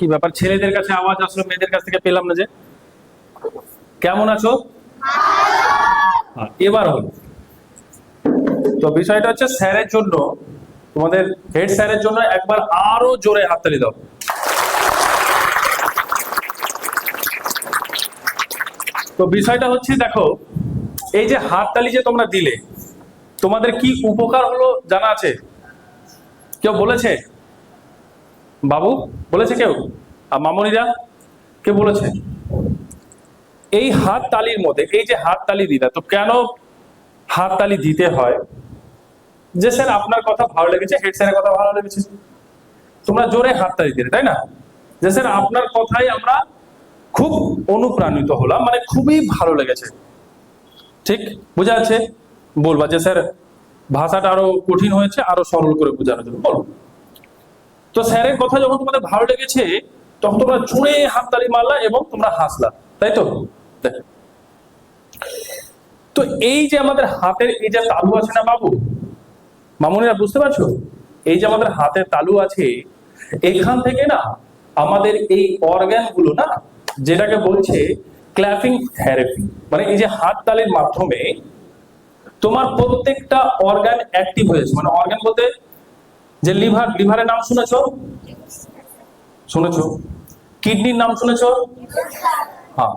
কি ব্যাপার? ছেলেদের কাছে আওয়াজ আসলো মেয়েদের কাছ থেকে পেলাম না যে। কেমন আছো? এবার হলো। তো বিষয়টা হচ্ছে স্যারের জন্য তোমাদের হেড স্যারের জন্য একবার আরও জোরে হাততালি দাও। তো বিষয়টা হচ্ছে দেখো এই যে হাততালি যে তোমরা দিলে তোমাদের কি উপকার হলো জানা আছে? কেউ বলেছে? বাবু বলেছে কেউ? আর মামনিরা কে বলেছে? এই হাত তালির মধ্যে, এই যে হাত তালি দিলা তো কেন হাত তালি দিতে হয়? যে স্যার, আপনার কথা ভালো লেগেছে, হেড স্যারের কথা ভালো লেগেছে। তোমরা জোরে হাত তালি দিলে, তাই না? যে স্যার, আপনার কথাই আমরা খুব অনুপ্রাণিত হলাম মানে খুবই ভালো লেগেছে। ঠিক, বোঝা যাচ্ছে? বলবা যে স্যার, ভাষাটা আরও কঠিন হয়েছে, আরও সরল করে বোঝানোর জন্য। বলো। তো স্যারের কথা যখন তোমাদের ভালো লেগেছে তখন তোমরা জোরে হাততালি মারলা এবং তোমরা হাসলা, তাই তো? তো এই যে আমাদের হাতের এই যে তালু আছে না বাবু? মামুনিরা বুঝতে পারছ? এই যে আমাদের হাতের তালু আছে, এখান থেকে না আমাদের এই অর্গানগুলো না, যেটাকে বলছে ক্ল্যাপিং থেরাপি মানে এই যে হাত তালির মাধ্যমে তোমার প্রত্যেকটা অর্গান অ্যাক্টিভ হয়েছে মানে অর্গান বলতে যে লিভার লিভারের নাম শুনেছো? শুনেছো? কিডনির নাম শুনেছো? হ্যাঁ।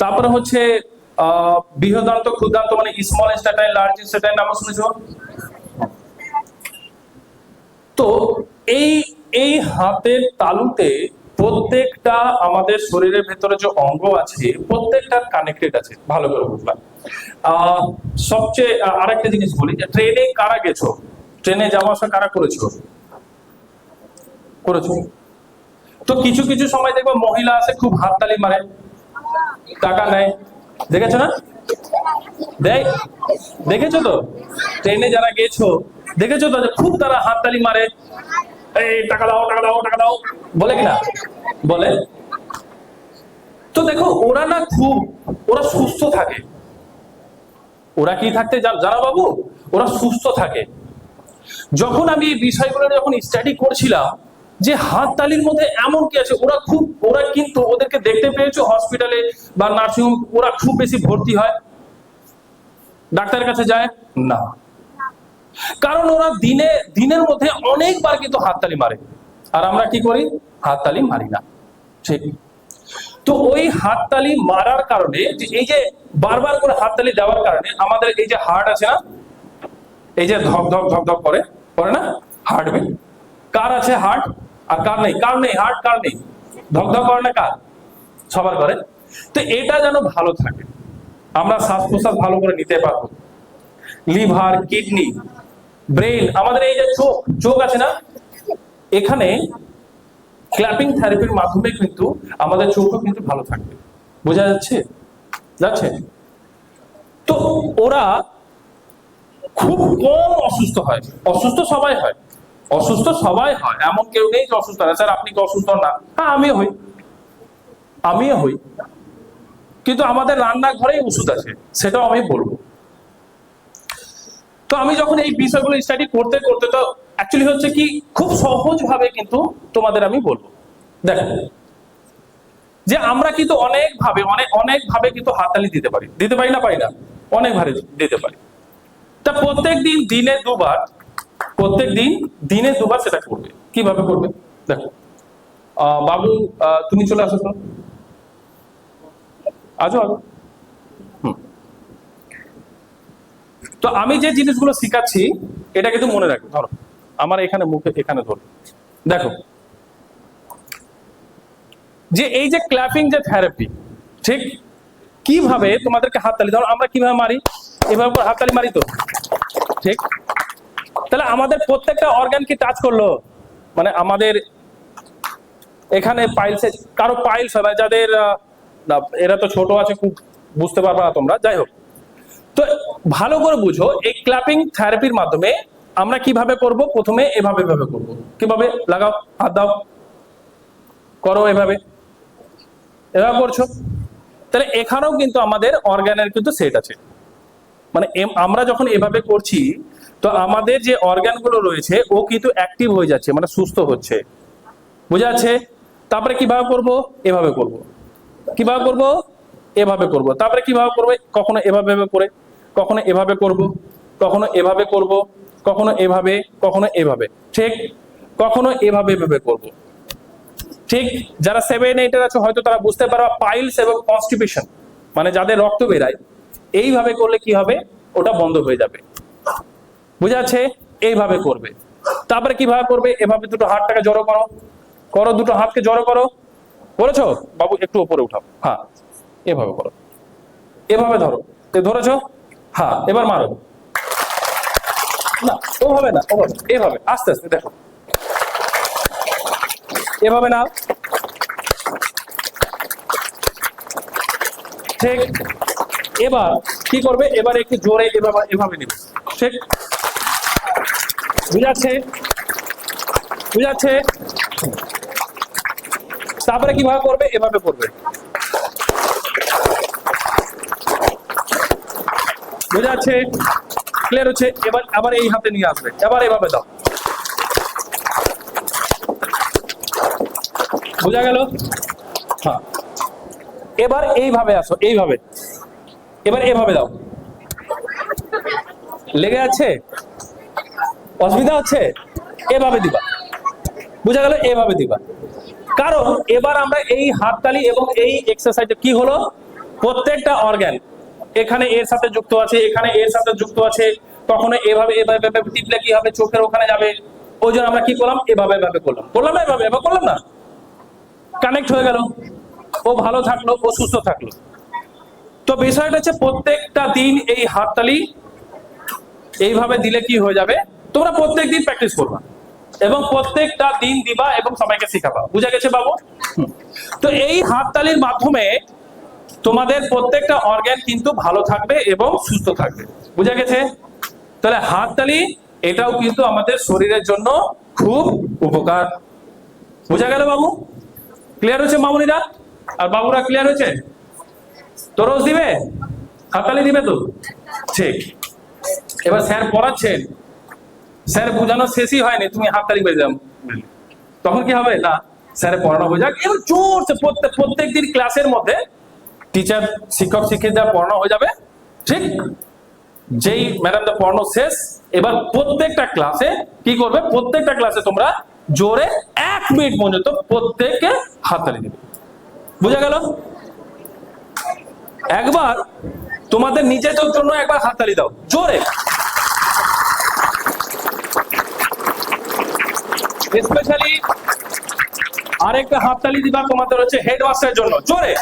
তারপরে হচ্ছে বৃহদান্ত, ক্ষুদান্ত মানে স্মল স্ট্যাটাইন লার্জ স্ট্যাটাইন নাম শুনেছো? তো এই এই হাতের তালুতে প্রত্যেকটা আমাদের শরীরের ভেতরে যে অঙ্গ আছে, প্রত্যেকটা কানেক্টেড আছে, ভালো করে বুঝলাম সবচেয়ে আরেকটা জিনিস বলি, যে ট্রেনে কারা গেছো? ট্রেনে যাওয়া আসা কারা করেছ? করেছ। তো কিছু কিছু সময় দেখব মহিলা আছে খুব হাততালি মারে, টাকা নেয়। দেখেছ না? দেয় দেখেছ তো? ট্রেনে যারা গেছো, দেখেছ তো খুব তারা হাততালি মারে? এই, টাকা দাও টাকা দাও টাকা দাও। বলে কিনা? বলে। তো দেখো, ওরা না খুব, ওরা সুস্থ থাকে। ওরা কি থাকতে জানো বাবু? ওরা সুস্থ থাকে। যখন আমি এই বিষয়গুলো যখন স্টাডি করছিলাম যে হাত তালির মধ্যে এমন কি আছে? ওরা খুব, ওরা কিন্তু ওদেরকে দেখতে পেয়েছ হসপিটালে বা নার্সিংহোম ওরা খুব বেশি ভর্তি হয়? ডাক্তারের কাছে যায়? না। কারণ ওরা দিনে, দিনের মধ্যে অনেকবার কিন্তু হাততালি মারে। আর আমরা কি করি? হাততালি মারি না। ঠিক। তো ওই হাততালি মারার কারণে এই যে বারবার করে হাততালি দেওয়ার কারণে আমাদের এই যে হার্ট আছে না? এই যে ধক ধক ধক ধক করে করে না? হার্টবিট কার আছে হার্ট আর কার নেই? কার নেই? হার্ট কার নেই? ধক ধক করে না কার? সবার করে তো এটা যেন ভালো থাকে। আমরা শ্বাস প্রশ্বাস ভালো করে নিতে পারব। লিভার, কিডনি ব্রেন আমাদের এই যে চোখ চোখ আছে না? এখানে ক্ল্যাপিং থেরাপির মাধ্যমে কিন্তু আমাদের চোখও কিন্তু ভালো থাকবে। বোঝা যাচ্ছে? যাচ্ছে? তো ওরা খুব কম অসুস্থ হয়। অসুস্থ সবাই হয়। অসুস্থ সবাই হয়, এমন কেউ নেই যে অসুস্থ না। স্যার, আপনি কি অসুস্থ না? হ্যাঁ আমিও হই। আমিও হই। কিন্তু আমাদের রান্নাঘরেই ওষুধ আছে, সেটাও আমি বলব। তো আমি যখন এই বিষয়গুলো স্টাডি করতে করতে তো অ্যাকচুয়ালি হচ্ছে কি, খুব সহজ ভাবে কিন্তু তোমাদের আমি বলব। দেখো, যে আমরা কিন্তু অনেক ভাবে অনেক অনেক ভাবে কিন্তু হাততালি দিতে পারি। দিতে পারি না পারি না। অনেক ভাবে দিতে পারি। তা প্রত্যেক দিন দিনে দুবার প্রত্যেক দিন, দিনে দুবার সেটা করবে। কীভাবে করবে? দেখো। বাবু তুমি চলে আসো তো। আজো আজো হুম। তো আমি যে জিনিসগুলো শিখাচ্ছি, এটা কিন্তু মনে রাখবে। ধরো, আমার এখানে মুখে, এখানে ধরো। দেখো। যে এই যে ক্ল্যাপিং যে থেরাপি ঠিক? কীভাবে তোমাদেরকে হাততালি, ধরো আমরা কীভাবে মারি? এভাবে হাততালি মারি তো, ঠিক? তাহলে আমাদের প্রত্যেকটা অর্গান কি টাচ করল? মানে আমাদের এখানে পাইলস কারও পাইলস হয় না যাদের এরা তো ছোট আছে, খুব বুঝতে পারবে না তোমরা, যাই হোক। তো ভালো করে বুঝো, এই ক্ল্যাপিং থেরাপির মাধ্যমে আমরা কীভাবে করব? প্রথমে এভাবে এভাবে করব। কীভাবে? লাগাও, হাত দাও। করো এভাবে। এভাবে করছ। তাহলে এখানেও কিন্তু আমাদের অর্গানের কিন্তু সেট আছে। মানে আমরা যখন এভাবে করছি তো আমাদের যে অর্গানগুলো রয়েছে, ও কিন্তু অ্যাক্টিভ হয়ে যাচ্ছে মানে সুস্থ হচ্ছে। বুঝা যাচ্ছে? তারপরে কীভাবে করব? এভাবে করব। কীভাবে করব? এভাবে করব। তারপরে কীভাবে করবে? কখনো এভাবে করে, কখনো এভাবে করব, কখনো এভাবে করব, কখনো এভাবে কখনো এভাবে। ঠিক? কখনো এভাবে এভাবে করব। ঠিক? যারা সেভেন এইটের আছে, হয়তো তারা বুঝতে পারবে পাইলস এবং কনস্টিপেশন মানে যাদের রক্ত বেরায়, এইভাবে করলে কি হবে? ওটা বন্ধ হয়ে যাবে। বুঝা যাচ্ছে এইভাবে করবে। তারপরে কীভাবে করবে? এভাবে দুটো হাতটাকে জড়ো করো। করো, দুটো হাতকে জড়ো করো। বলেছ বাবু, একটু উপরে উঠাও। হ্যাঁ এভাবে করো। এভাবে ধরো। ধরেছো? হ্যাঁ এবার মারো। না ওভাবে না ওভাবে এভাবে, আস্তে আস্তে, দেখো। এভাবে না ঠিক। এবার কি করবে? এবার একটু জোরে এভাবে এভাবে নেবে। ঠিক। বুঝাচ্ছে বুঝাচ্ছে তারপরে কীভাবে করবে এভাবে করবে বুঝাচ্ছে ক্লিয়ার হচ্ছে? এবার আবার এই হাতে নিয়ে আসবে। এবার এভাবে দাও। বোঝা গেল? হ্যাঁ। এবার এইভাবে আসো, এইভাবে। এবার এভাবে দাও। লেগে আছে? অসুবিধা হচ্ছে? এভাবে দিবা। বুঝা গেল? এভাবে দিবা। কারণ এবার আমরা এই হাততালি এবং এই এক্সারসাইজ কি হলো? প্রত্যেকটা অর্গান এখানে এর সাথে যুক্ত আছে, এখানে এর সাথে যুক্ত আছে। এভাবে এভাবে এভাবে টিপলে কি হবে? চোখের ওখানে যাবে। ওই জন্য আমরা কি করলাম? এভাবে এভাবে করলাম। করলাম না এভাবে? এভাবে করলাম না? কানেক্ট হয়ে গেল। ও ভালো থাকল, ও সুস্থ থাকল। তো বিষয়টা হচ্ছে প্রত্যেকটা দিন এই হাততালি এইভাবে দিলে কি হয়ে যাবে? তোমরা প্রত্যেক দিন প্র্যাকটিস করবা এবং প্রত্যেকটা দিন দিবা এবং সবাইকে শেখাবা। বুঝা গেছে বাবু? তো এই হাততালির মাধ্যমে তোমাদের প্রত্যেকটা অর্গান কিন্তু ভালো থাকবে এবং সুস্থ থাকবে। বুঝা গেছে? তাহলে হাততালি, এটাও কিন্তু আমাদের শরীরের জন্য খুব উপকার। বুঝা গেল বাবু? ক্লিয়ার হয়েছে মামুনিরা? আর বাবুরা ক্লিয়ার হয়েছে? তো রোজ দিবে? হাততালি দিবে তো? ঠিক। এবার স্যার পড়াচ্ছেন। স্যার বোঝানো শেষই হয়নি, তুমি হাততালি বেজে যাও। তখন কি হবে? না, স্যার পড়ানো হয়ে যাক। এবার জোরছে প্রত্যেক প্রত্যেক দিন ক্লাসের মধ্যে টিচার শিক্ষক, শিক্ষিকা পড়ানো হয়ে যাবে। ঠিক? যেই ম্যাডামদের পড়ানো শেষ, এবার প্রত্যেকটা ক্লাসে কি করবে? প্রত্যেকটা ক্লাসে তোমরা জোরে এক মিনিট পর্যন্ত প্রত্যেককে হাততালি দিবে। বুঝা গেল? একবার তোমাদের নিজেদের জন্য একবার হাততালি দাও, জোরে। স্পেশালি আরেকটা হাততালি দিবা তোমাদের হচ্ছে হেডমাস্টারের জন্য। জোরে!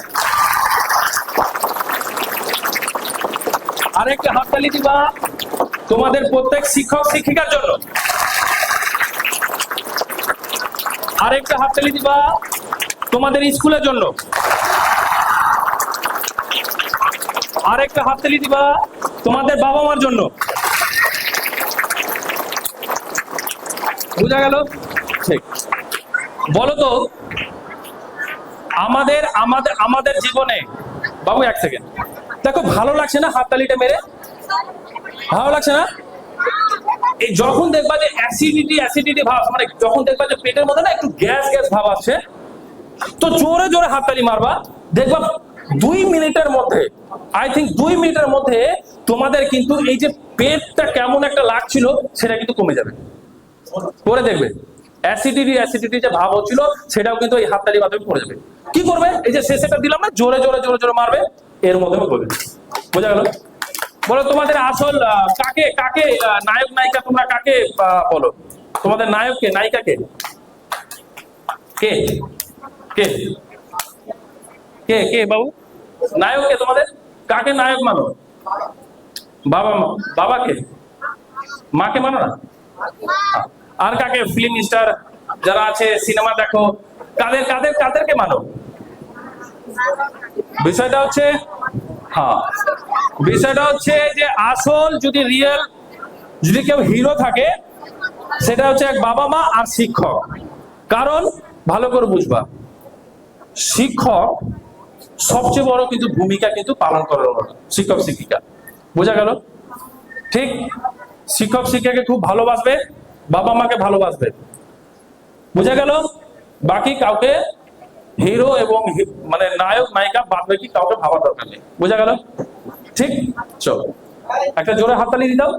আরেকটা হাততালি দিবা তোমাদের প্রত্যেক শিক্ষক, শিক্ষিকার জন্য। আরেকটা হাততালি দিবা তোমাদের স্কুলের জন্য। আরেকটা হাততালি দিবা তোমাদের বাবা মার জন্য। বুঝা গেল? বলো তো আমাদের আমাদের আমাদের জীবনে, বাবু এক সেকেন্ড দেখো ভালো লাগছে না হাততালিটা মেরে? ভালো লাগছে না? এই যখন দেখবা যে অ্যাসিডিটি অ্যাসিডিটি ভাব মানে যখন দেখবা যে পেটের মধ্যে না একটু গ্যাস গ্যাস ভাব আসছে, তো জোরে জোরে হাততালি মারবা। দেখবা দুই মিনিটের মধ্যে আই থিঙ্ক দুই মিনিটের মধ্যে তোমাদের কিন্তু এই যে পেটটা কেমন একটা লাগছিল, সেটা কিন্তু কমে যাবে। করে দেখবে। অ্যাসিডিটি অ্যাসিডিটি যে ভাব হচ্ছিল, সেটাও কিন্তু এই হাততালির মাধ্যমে পড়ে যাবে। কি করবে? এই যে শেষেটা দিলাম না, জোরে জোরে জোরে জোরে মারবে, এর মধ্যে করবে বোঝা গেল? বলো, তোমাদের আসল কাকে কাকে নায়ক, নায়িকা তোমরা কাকে বলো? তোমাদের নায়ক কে, নায়িকা কে? কে? কে? কে কে, বাবু? নায়ক কে তোমাদের? কাকে নায়ক মানো? বাবা, বাবাকে? মাকে মানো না? আর কাকে? ফিল্ম স্টার যারা আছে, সিনেমা দেখো, কাদের কাদের, কাদেরকে মানো? বিষয়টা হচ্ছে হ্যাঁ বিষয়টা হচ্ছে যে আসল যদি রিয়েল যদি কেউ হিরো থাকে, সেটা হচ্ছে এক বাবা মা আর শিক্ষক। কারণ, ভালো করে বুঝবা, শিক্ষক সবচেয়ে বড় কিন্তু ভূমিকা কিন্তু পালন করার শিক্ষক, শিক্ষিকা। বোঝা গেল? ঠিক? শিক্ষক শিক্ষাকে খুব ভালোবাসবে। বাবা মাকে ভালোবাসবে। বুঝা গেল? বাকি কাউকে হিরো এবং মানে নায়ক নায়িকা বাদ বাকি কাউকে ভাবার দরকার নেই। বুঝা গেল? ঠিক? চলো। একটা জোরে হাততালি দিতাম